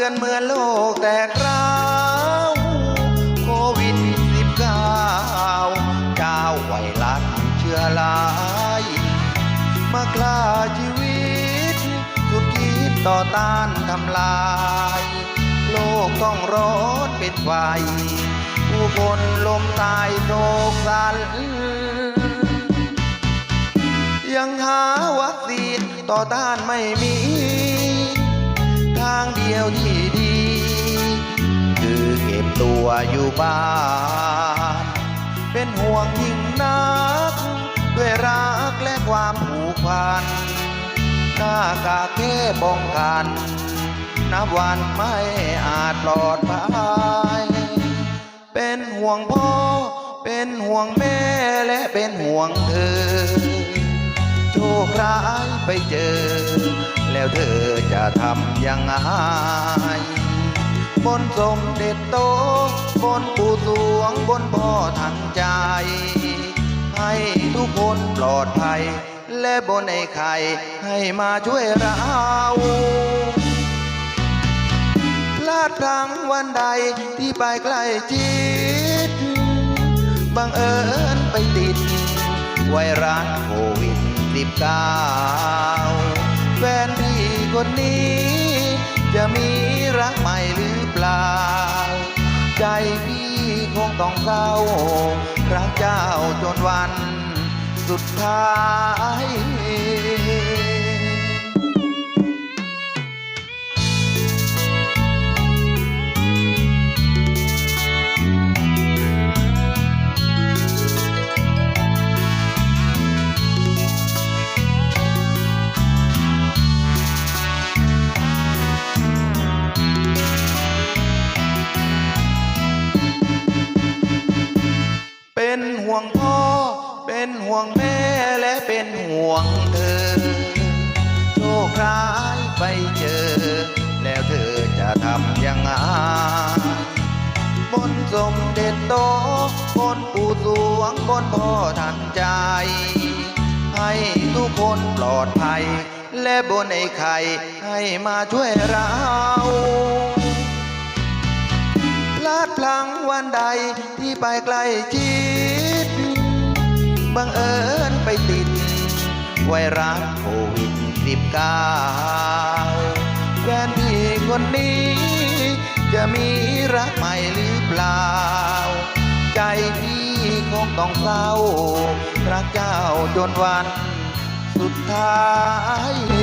ือนเหมือนโลกแตกร้าวโควิดสิบเก้าเจ้าไวรัสเชื้อลาย มาคลาชีวิต สุดคิดต่อต้านทำลาย โลกต้องร้อนเป็นไฟ ผู้คนลมตายโศกสันยังหาวัคซีนต่อต้านไม่มีางเดียวที่ดี คือเก็บตัวอยู่บ้าน เป็นห่วงยิ่งนัก ด้วยรักและความผูกพัน หน้ากากแค่ป้องกัน นับวันไม่อาจปลอดภัย เป็นห่วงพ่อ เป็นห่วงแม่และเป็นห่วงเธอ โชคร้ายไปเจอ แล้วเธอจะทำยังไงบนสมเด็จโต บนปู่สวงบนพ่อทันใจ ให้ทุกคนปลอดภัย และบนไอ้ไข่ให้มาช่วยเราลาดพลังวันใดที่ไปใกล้ชิดบังเอิญไปติด ไวรัสโควิด19แฟนพี่ค นนี้ จะมีรักใหม่หรือเปล่า ใจพี่คงต้องเศร้า รักเจ้าจนวันสุดท้าย ห่วงแม่และเป็นห่วงเธอ โชคร้ายไปเจอ แล้วเธอจะทำยังไงบนสมเด็จโตบนปู่สวงบนพ่อทันใจ ให้ทุกคนปลอดภัย และบนไอ้ไข่ให้มาช่วยเราลาดพลังวันใดที่ไปใกล้ชิด บังเอิญไปติด ไวรัสโควิดสิบเก้าแฟนพี่คนนี้ จะมีรักใหม่หรือเปล่า ใจพี่คงต้องเศร้า รักเจ้าจนวันสุดท้าย